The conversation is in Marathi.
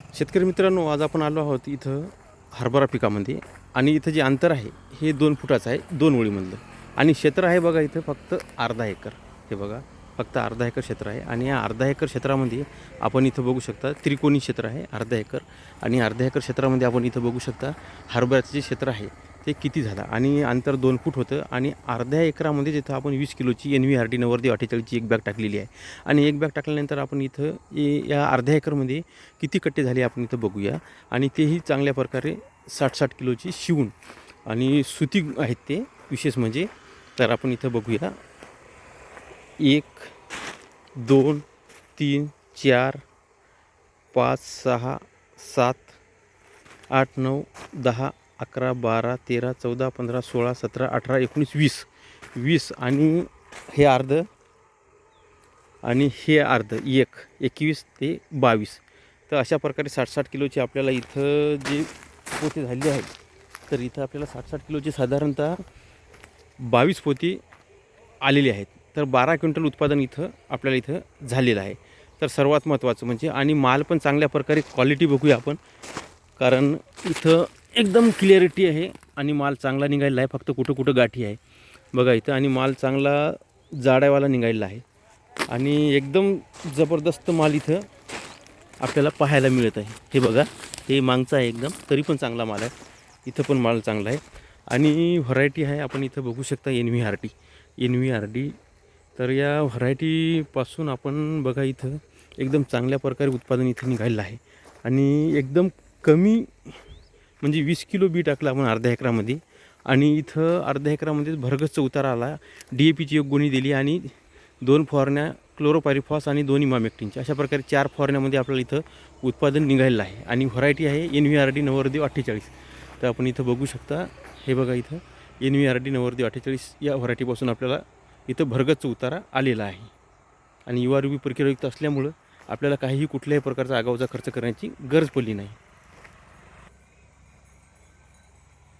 शेतकरी मित्रांनो आज आपण आलो आहोत इथं हरभरा पिकामध्ये. आणि इथं जे अंतर आहे हे दोन फुटाचं आहे दोन ओळीमधलं आणि क्षेत्र आहे बघा इथं फक्त अर्धा एकर. हे बघा फक्त अर्धा एकर क्षेत्र आहे. आणि या अर्धा एकर क्षेत्रामध्ये आपण इथं बघू शकता त्रिकोणी क्षेत्र आहे अर्धा एकर. आणि अर्धा एकर क्षेत्रामध्ये आपण इथं बघू शकता हरभऱ्याचं जे क्षेत्र आहे ते किती झाला? आणि अंतर दोन फूट होतं आणि अर्ध्या एकरामध्ये जिथं आपण वीस किलोची एन व्ही आर डी नव्वदी अठ्ठेचाळीसची एक बॅग टाकलेली आहे. आणि एक बॅग टाकल्यानंतर आपण इथं ए- या अर्ध्या एकरमध्ये किती कट्टे झाले आपण इथं बघूया. आणि तेही चांगल्या प्रकारे साठ साठ किलोची शिवून आणि सुती आहेत ते. विशेष म्हणजे तर आपण इथं बघूया. एक दोन तीन चार पाच सहा सात आठ नऊ दहा अकरा बारा तेरा चौदा पंधरा सोळा सतरा अठरा एकोणीस वीस. वीस आणि हे अर्ध आणि हे अर्ध एक. एकवीस ते बावीस. तर अशा प्रकारे साठ साठ किलोचे आपल्याला इथं जे पोते झालेले आहेत तर इथं आपल्याला साठ साठ किलोचे साधारणतः बावीस पोती आलेली आहेत. तर बारा क्विंटल उत्पादन इथं आपल्याला इथं झालेलं आहे. तर सर्वात महत्त्वाचं म्हणजे आणि माल पण चांगल्या प्रकारे क्वालिटी बघूया आपण. कारण इथं एकदम क्लिअरिटी आहे आणि माल चांगला निघायला आहे. फक्त कुठं कुठं गाठी आहे. बघा इथं आणि माल चांगला जाड्यावाला निघायला आहे. आणि एकदम जबरदस्त माल इथं आपल्याला पाहायला मिळत आहे. हे बघा हे मागचं आहे एकदम. तरी पण चांगला माल आहे. इथं पण माल चांगला आहे. आणि व्हरायटी आहे. आपण इथं बघू शकता N V R T N V R D तर या व्हरायटीपासून आपण बघा इथं एकदम चांगल्या प्रकारे उत्पादन इथं निघायला आहे. आणि एकदम कमी म्हणजे वीस किलो बी टाकलं आपण अर्ध्या एकरामध्ये. आणि इथं अर्ध्या एकरामध्ये भरगच उतारा आला. डी ए पीची एक गोणी दिली आणि दोन फवारण्या क्लोरोपायरिफॉस आणि दोन इमामेक्टिनच्या अशा प्रकारे चार फवारण्यामध्ये आपल्याला इथं उत्पादन निघालेलं आहे. आणि व्हरायटी आहे एन व्ही आर डी नवरदेव अठ्ठेचाळीस. तर आपण इथं बघू शकता हे बघा इथं एन व्ही आर डी नवरदेव अठ्ठेचाळीस या व्हरायटीपासून आपल्याला इथं भरगच्च उतारा आलेला आहे. आणि युवा रुबी प्रक्रियायुक्त असल्यामुळं आपल्याला काहीही कुठल्याही प्रकारचा आगाऊचा खर्च करण्याची गरज पडली नाही.